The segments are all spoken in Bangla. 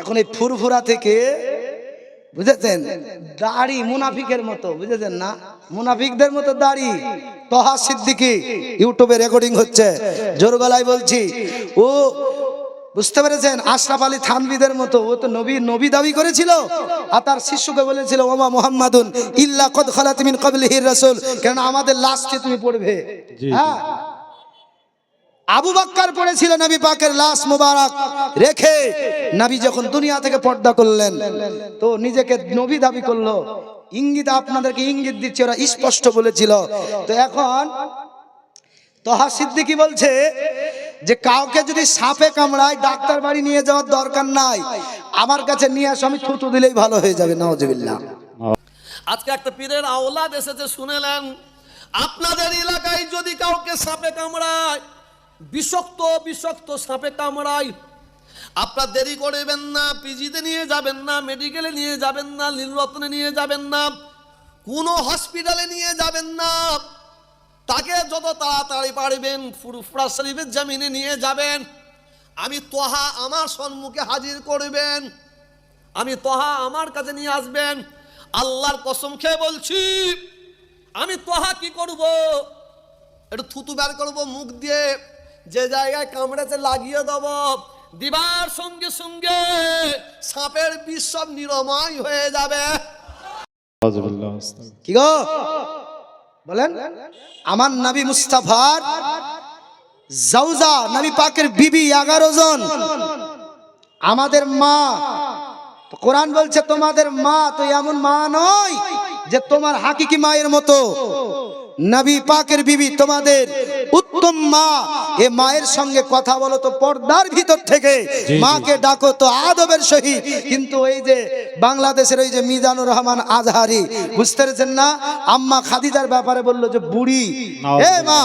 এখন এই ফুরফুরা থেকে বুঝেছেন? দাড়ি মুনাফিকের মতো বুঝেছেন না? মুনাফিকদের মতো দাড়ি। তহা সিদ্দিকি ইউটিউবে রেকর্ডিং হচ্ছে। জোর গলায় বলছি ও বুঝতে পেরেছেন? আশরাফ আলী থানবিদের মতো ও তো নবী নবী দাবি করেছিল। আর তার শিষ্যকে বলেছিল ওমা মোহাম্মদুন ইল্লা কদ খালাত মিন ক্বাবলিহির রাসূল। কারণ আমাদের লাশকে তুমি পড়বে। হ্যাঁ? আবু বাক্কার পড়েছিল নবী পাকের লাশ মুবারক রেখে। নবী যখন দুনিয়া থেকে পর্দা করলেন, তো নিজেকে নবী দাবি করল। ইঙ্গিত আপনাদেরকে ইঙ্গিত দিচ্ছে, ওরা স্পষ্ট বলেছিল। তো এখন তহা সিদ্দিকি বলছে যে, কাউকে যদি সাপে কামড়ায় ডাক্তার বাড়ি নিয়ে যাওয়ার দরকার নাই, আমার কাছে নিয়ে আসো, আমি থুতু দিলেই ভালো হয়ে যাবে নওয়াজবিল্লাহ আজকে একটা পীরের আওলাদ এসেছে, শুনেলেন? আপনাদের এলাকায় যদি কাউকে সাপে কামড়ায় বিষাক্ত বিষাক্ত সাপে কামড়ায়। আপনার দেরি করবেন না, পিজিতে নিয়ে যাবেন না, মেডিকেলে নিয়ে যাবেন না, নীলরত্নে নিয়ে যাবেন না, কোনো হসপিটালে নিয়ে যাবেন না। তাকে যত তাড়াতাড়ি পারবেন, ফুরফুরা শরীফের জামিনে নিয়ে যাবেন। আমি তোহা আমার সম্মুখে হাজির করবেন। আমি তোহা আমার কাছে নিয়ে আসবেন। আল্লাহর কসম খেয়ে বলছি, আমি তোহা কি করব? একটু থুতু বের করব, মুখ দিয়ে। যে জায়গায় কামড়েছে লাগিয়ে দেব। দিবার সঙ্গে সঙ্গে সাপের বিষ সব নিরময় হয়ে যাবে। কি গো? বলেন, আমার নবী মুস্তাফার জাউজা নবী পাকের বিবি এগারো জন। আমাদের মা কোরআন বলছে তোমাদের মা তো এমন মা নয় যে তোমার হাকিকি মায়ের মতো। নবী পাকের বিবি তোমাদের উত্তম মা। এ মায়ের সঙ্গে কথা বলো তো পর্দার ভিতর থেকে। মাকে ডাকো তো আদবের সহিত। কিন্তু এই যে বাংলাদেশের ওই যে মিজানুর রহমান আজহারি বুঝতে পেরেছেন না? আম্মা খাদিজার ব্যাপারে বলল যে বুড়ি এ মা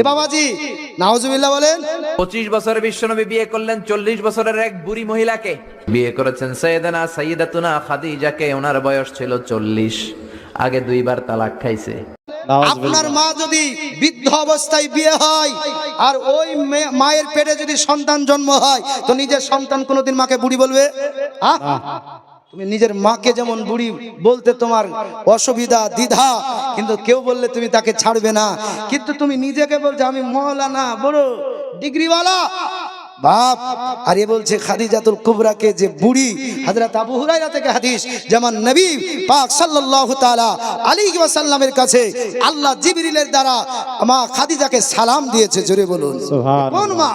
এ বাবাজি নাওজুবিল্লাহ বলেন। পঁচিশ বছরের বিশ্বনবী বিয়ে করলেন চল্লিশ বছরের এক বুড়ি মহিলাকে। বিয়ে করেছেন সৈয়দানা সাইয়দাতুনা খাদিজাকে ওনার বয়স ছিল চল্লিশ। আগে দুইবার তালাক খাইছে। আপনার মা যদি বৃদ্ধ অবস্থায় বিয়ে হয় আর ওই মায়ের পেটে যদি সন্তান জন্ম হয় তো নিজের সন্তান কোনোদিন মাকে বুড়ি বলবে? তুমি নিজের মাকে যেমন বুড়ি বলতে তোমার অসুবিধা দ্বিধা কিন্তু কেউ বললে তুমি তাকে ছাড়বে না। কিন্তু তুমি নিজেকে বলছো আমি মহলানা বড় ডিগ্রিওয়ালা বাপ আর এ বলছে খাদিজাতুল কুবরাকে যে বুড়ি হযরত আবু হুরায়রা থেকে হাদিস যেমন নবী পাক সাল্লাল্লাহু তাআলা আলাইহি ওয়াসাল্লামের কাছে আল্লাহ জিবরিলের দ্বারা মা খাদিজাকে সালাম দিয়েছে জোরে বলুন। কোন মা?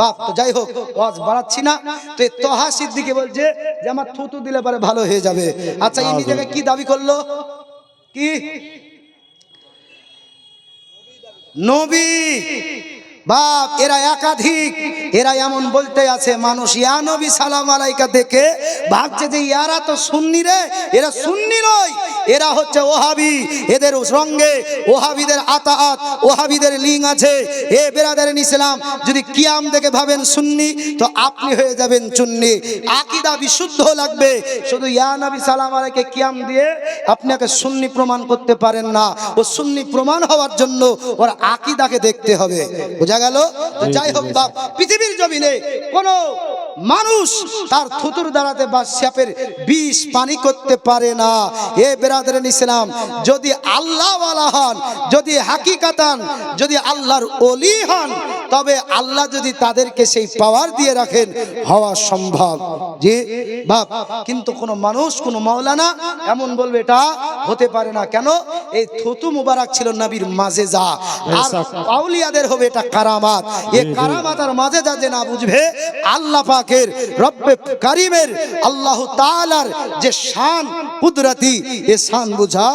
বাপ তো যাই হোক ওয়াজ বাড়াচ্ছি না। তো তোহা সিদ্দিকে বলছে যে আমার থুতু দিলে পরে ভালো হয়ে যাবে। আচ্ছা এই নিজেকে কি দাবি করল? কি? নবী। বাপ, এরা একাধিক। এরা এমন বলতে আছে, মানুষ, ইয়া নবী, সালাম আলাইকা, দেখে ভাবছে যে ইয়ারা তো সুন্নি রে, এরা সুন্নি নয়। এরা হচ্ছে ওহাবি, এদের সঙ্গে ওহাবিদের আতাআত, ওহাবিদের লিং আছে। এ বেরাদারেন ইসলাম যদি কিয়াম দেখে ভাবেন সুন্নি, তো আপনি হয়ে যাবেন চুন্নি। আকিদা বিশুদ্ধ লাগবে। শুধু ইয়া নবী, সালাম আলাইকে, কিয়াম দিয়ে আপনাকে সুন্নি প্রমাণ করতে পারেন না। ও সুন্নি প্রমাণ হওয়ার জন্য ওর আকিদাকে দেখতে হবে। বোঝা গেল তো যাই হোক বাপ পৃথিবীর জমিনে কোনো মানুষ তার থুতুর দাঁড়াতে বা সাপের বিষ পানি করতে পারে না। এ বেরাদের ইসলাম যদি আল্লাহওয়ালা হন যদি হাকিকাতান যদি আল্লাহর অলি হন তবে আল্লাহ যদি তাদেরকে সেই পাওয়ার দিয়ে রাখেন হওয়া সম্ভব। যে বাপ কিন্তু কোনো মানুষ কোনো মাওলানা এমন বলবে এটা হতে পারে না। কেন? এই থুতু মুবারক ছিল নবীর মাঝে যা। আর আউলিয়াদের হবে এটা কারামাত। এ কারামাত আর মাঝে যা যে না বুঝবে আল্লাহ পাকের রব্বে কারিমের আল্লাহ তাআলার যে শান কুদরতি এ শান বোঝা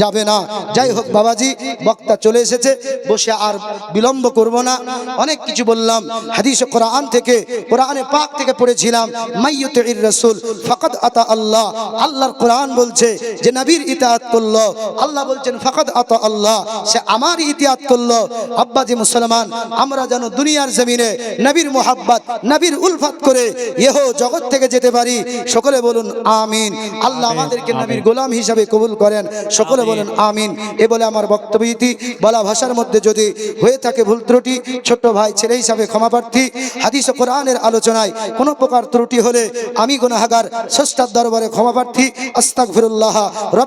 যাবে না। যাই হোক বাবাজি বক্তা চলে এসেছে বসে আর বিলম্ব করব না। অনেক কিছু বললাম। হাদিস কোরআন থেকে কোরআনে পাক থেকে পড়েছিলাম মাইয়ুতির রাসূল ফাকাদ আতা আল্লাহ। আল্লাহর কোরআন বলছে যে নবীর ইতাআত করল। আল্লাহ বলছেন ফাকাদ আতা আল্লাহ। সে আমার ইতিহাত করল। আব্বাজি মুসলমান আমরা যেন দুনিয়ার জমিনে নবীর মোহাব্বত নবীর উলফাত করে ইহ জগৎ থেকে যেতে পারি। সকলে বলুন আমিন। আল্লাহ আমাদেরকে নবীর গোলাম হিসাবে কবুল করেন। সকলে বলেন আমিন। এ বলে আমার বক্তব্য ইতি বলা ভাষার মধ্যে যদি হয়ে থাকে ভুল ত্রুটি ছোট্ট ভাই, ছেলে হিসাবে ক্ষমা প্রার্থী। হাদিস ও কোরআনের আলোচনায় কোনো প্রকার ত্রুটি হলে আমি গুনাহাগার, স্রষ্টার দরবারে ক্ষমা প্রার্থী। আস্তাগফিরুল্লাহ, রব